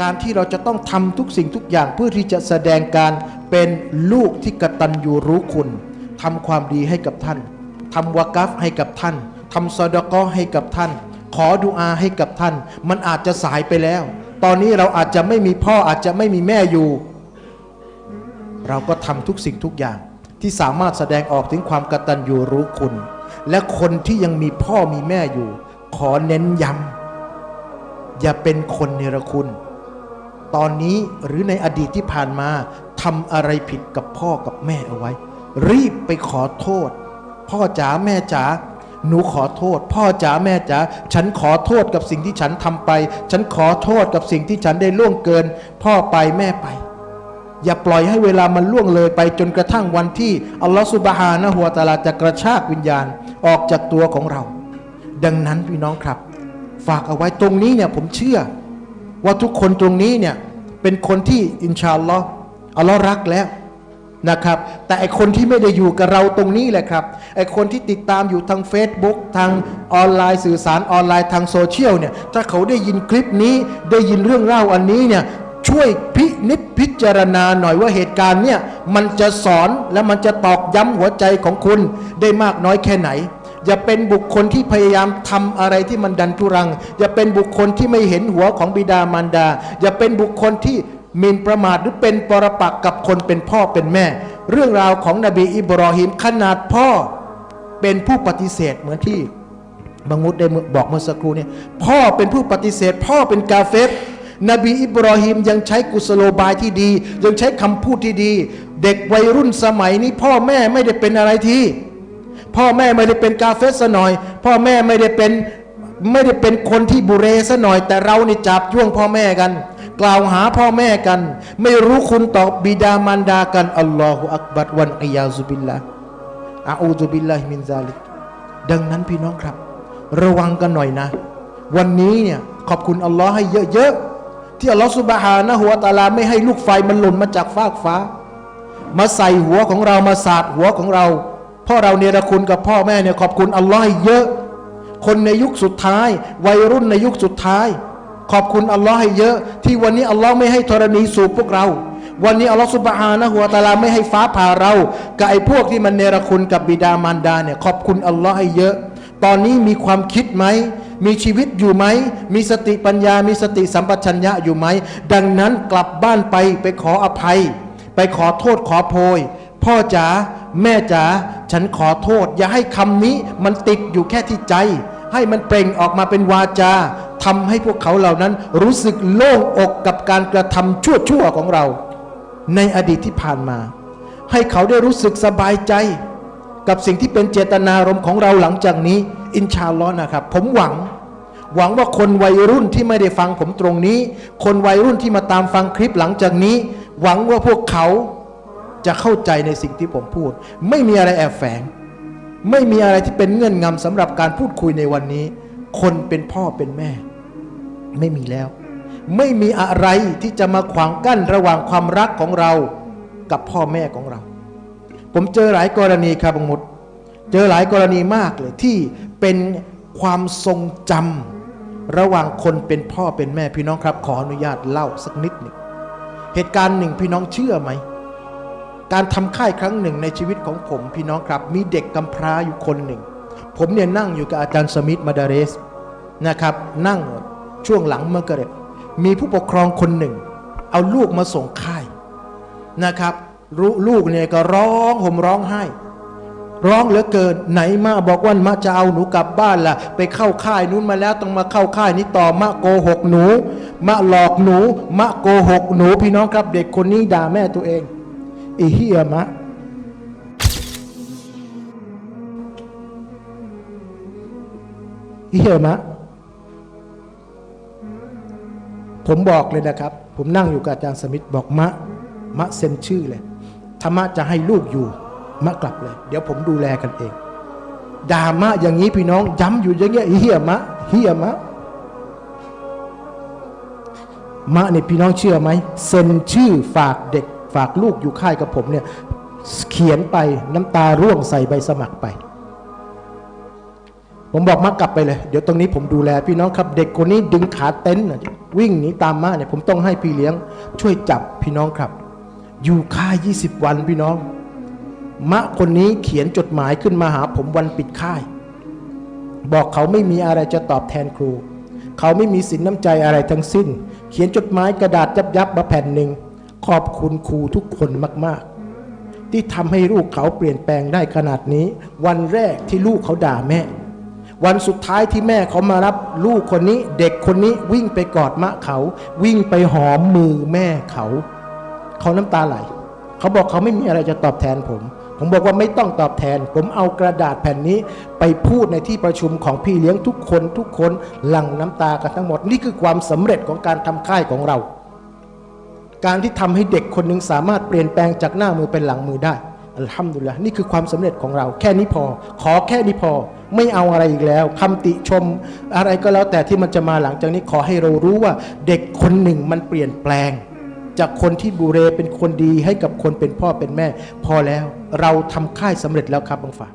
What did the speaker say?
การที่เราจะต้องทำทุกสิ่งทุกอย่างเพื่อที่จะแสดงการเป็นลูกที่กตัญญูรู้คุณทำความดีให้กับท่านทำวากัฟให้กับท่านทำซอดกอให้กับท่าน ขอดุอาให้กับท่าน มันอาจจะสายไปแล้ว ตอนนี้เราอาจจะไม่มีพ่ออาจจะไม่มีแม่อยู่ เราก็ทำทุกสิ่งทุกอย่าง ที่สามารถแสดงออกถึงความกตัญญูรู้คุณ และคนที่ยังมีพ่อมีแม่อยู่ ขอเน้นย้ำอย่าเป็นคนเนรคุณ ตอนนี้หรือในอดีตที่ผ่านมาทำอะไรผิดกับพ่อกับแม่เอาไว้ รีบไปขอโทษ พ่อจ๋าแม่จ๋าหนูขอโทษ พ่อจ๋าแม่จ๋าฉันขอโทษกับสิ่งที่ฉันทำไป ฉันขอโทษกับสิ่งที่ฉันได้ล่วงเกิน พ่อไปแม่ไป อย่าปล่อยให้เวลามันล่วงเลยไปจนกระทั่งวันที่อัลลอฮฺสุบฮานะฮัวะตาลาจะกระชากวิญญาณออกจากตัวของเรา ดังนั้นพี่น้องครับ ฝากเอาไว้ตรงนี้เนี่ยผมเชื่อ ว่าทุกคนตรงนี้เนี่ยเป็นคนที่อินชาอัลลอฮ์อัลลอฮ์รักแล้วนะครับ แต่ไอคนที่ไม่ได้อยู่กับเราตรงนี้แหละครับไอคนที่ติดตามอยู่ทาง Facebook ทางออนไลน์สื่อสารออนไลน์ทางโซเชียลเนี่ยถ้าเขาได้ยินคลิปนี้ได้ยินเรื่องเล่าอันนี้เนี่ยช่วยพินิจพิจารณาหน่อยว่าเหตุการณ์เนี่ยมันจะสอนและมันจะตอกย้ำหัวใจของคุณได้มากน้อยแค่ไหน อย่าเป็นบุคคลที่พยายามทำอะไรที่มันดันทุรัง อย่าเป็นบุคคลที่ไม่เห็นหัวของบิดามารดา อย่าเป็นบุคคลที่มินประมาทหรือเป็นปรปักษ์กับคนเป็นพ่อเป็นแม่ เรื่องราวของนบีอิบรอฮิมขนาดพ่อเป็นผู้ปฏิเสธเหมือนที่บางมุดได้บอกเมื่อสักครู่เนี่ยพ่อเป็นผู้ปฏิเสธ พ่อเป็นกาเฟรนบีอิบรอฮิมยังใช้กุศโลบายที่ดี ยังใช้คำพูดที่ดี เด็กวัยรุ่นสมัยนี้พ่อแม่ไม่ได้เป็นอะไรที่ พ่อแม่ไม่ได้เป็นกาเฟสซะหน่อย พ่อแม่ไม่ได้เป็นไม่ได้เป็นคนที่บุเรซะหน่อย แต่เรานี่จับจ้วงพ่อแม่กัน กล่าวหาพ่อแม่กัน ไม่รู้คุณต่อบิดามารดากันอัลลอฮฺอักบัรวันอัยาซุบิลละอาอูซุบิลลาฮิมินซาลิกดังนั้นพี่น้องครับ ระวังกันหน่อยนะ วันนี้เนี่ยขอบคุณอัลลอฮ์ให้เยอะๆที่อัลลอฮฺสุบฮานะฮุวตาลาไม่ให้ลูกไฟมันหล่นมาจากฟากฟ้า มาใส่หัวของเรามาสาดหัวของเรา พ่อเราเนรคุณกับพ่อแม่เนี่ยขอบคุณอัลลอฮ์ให้เยอะ คนในยุคสุดท้าย วัยรุ่นในยุคสุดท้าย ขอบคุณอัลลอฮ์ให้เยอะ ที่วันนี้อัลลอฮ์ไม่ให้ธรณีสูบพวกเรา วันนี้อัลลอฮ์สุบฮานะหัวตาลาไม่ให้ฟ้าผ่าเรากับไอ้พวกที่มันเนรคุณกับบิดามารดาเนี่ยขอบคุณอัลลอฮ์ให้เยอะ ตอนนี้มีความคิดไหมมีชีวิตอยู่ไหม มีสติปัญญา มีสติสัมปชัญญะอยู่ไหม ดังนั้นกลับบ้านไปไปขออภัย ไปขอโทษขอโพย พ่อจ๋าแม่จ๋า ฉันขอโทษ อย่าให้คำนี้มันติดอยู่แค่ที่ใจ ให้มันเปล่งออกมาเป็นวาจาทำให้พวกเขาเหล่านั้นรู้สึกโล่งอกกับการกระทำชั่วๆของเรา ในอดีตที่ผ่านมา ให้เขาได้รู้สึกสบายใจ กับสิ่งที่เป็นเจตนารมณ์ของเราหลังจากนี้ อินชาลอฮนะครับ ผมหวัง หวังว่าคนวัยรุ่นที่ไม่ได้ฟังผมตรงนี้ คนวัยรุ่นที่มาตามฟังคลิปหลังจากนี้ หวังว่าพวกเขา จะเข้าใจในสิ่งที่ผมพูด ไม่มีอะไรแอบแฝง ไม่มีอะไรที่เป็นเงื่อนงำสำหรับการพูดคุยในวันนี้ คนเป็นพ่อเป็นแม่ ไม่มีแล้ว ไม่มีอะไรที่จะมาขวางกั้นระหว่างความรักของเรากับพ่อแม่ของเรา ผมเจอหลายกรณีครับบงมดเจอหลายกรณีมากเลยที่เป็นความทรงจำระหว่างคนเป็นพ่อเป็นแม่พี่น้องครับ ขออนุญาตเล่าสักนิดหนึ่งเหตุการณ์หนึ่งพี่น้องเชื่อไหม การทำค่ายครั้งหนึ่งในชีวิตของผมพี่น้องครับ มีเด็กกำพร้าอยู่คนหนึ่ง ผมเนี่ยนั่งอยู่กับอาจารย์สมิธมาดาเรสนะครับนั่งช่วงหลังเมื่อกระมีผู้ปกครองคนหนึ่ง เอาลูกมาส่งค่ายนะครับรู้ลูกเนี่ยก็ร้องห่มร้องไห้ ร้องเหลือเกินไหนมาบอกว่ามาจะเอาหนูกลับบ้านล่ะ ไปเข้าค่ายนู้นมาแล้วต้องมาเข้าค่ายนี้ต่อมาโกหกหนู มาหลอกหนู มาโกหกหนูพี่น้องครับ เด็กคนนี้ด่าแม่ตัวเอง อีเฮียมะเฮียมะ ผมบอกเลยนะครับ ผมนั่งอยู่กับอาจารย์สมิธบอกมะ มะเซ็นชื่อเลยธรรมะจะให้ลูกอยู่ มะกลับเลย เดี๋ยวผมดูแลกันเองด่ามะอย่างนี้พี่น้องย้ำอยู่อย่างเงี้ยเฮียมะเฮียมะมะเนี่ยพี่น้องเชื่อไหมเซ็นชื่อฝากเด็ก ฝากลูกอยู่ค่ายกับผมเนี่ยเขียนไปน้ำตาร่วงใส่ใบสมัครไป ผมบอกมากลับไปเลย เดี๋ยวตรงนี้ผมดูแลพี่น้องครับ เด็กคนนี้ดึงขาเต็นท์วิ่งหนีตามมาเนี่ยผมต้องให้พี่เลี้ยง ช่วยจับพี่น้องครับ อยู่ค่าย 20 วันพี่น้อง มะคนนี้เขียนจดหมายขึ้นมาหาผมวันปิดค่าย บอกเขาไม่มีอะไรจะตอบแทนครู เขาไม่มีสินน้ำใจอะไรทั้งสิ้น เขียนจดหมายกระดาษยับยับมาแผ่นหนึ่ง ขอบคุณครูทุกคนมาก ๆ ที่ทำให้ลูกเขาเปลี่ยนแปลงได้ขนาดนี้ วันแรกที่ลูกเขาด่าแม่ วันสุดท้ายที่แม่เขามารับลูกคนนี้ เด็กคนนี้วิ่งไปกอดมะเขา วิ่งไปหอมมือแม่เขา เขาน้ำตาไหล เขาบอกเขาไม่มีอะไรจะตอบแทนผม ผมบอกว่าไม่ต้องตอบแทน ผมเอากระดาษแผ่นนี้ ไปพูดในที่ประชุมของพี่เลี้ยงทุกคนทุกคนหลั่งน้ำตากันทั้งหมด นี่คือความสำเร็จของการทำค่ายของเรา การที่ทำให้เด็กคนหนึ่งสามารถเปลี่ยนแปลงจากหน้ามือเป็นหลังมือได้อัลฮัมดุลิลละนี่คือความสำเร็จของเรา แค่นี้พอ ขอแค่นี้พอ ไม่เอาอะไรอีกแล้วคำติชม อะไรก็แล้วแต่ที่มันจะมาหลังจากนี้ขอให้เรารู้ว่า เด็กคนหนึ่งมันเปลี่ยนแปลง จากคนที่บูเรเป็นคนดีให้กับคนเป็นพ่อเป็นแม่ พอแล้วเราทำค่ายสำเร็จแล้วครับบังฝา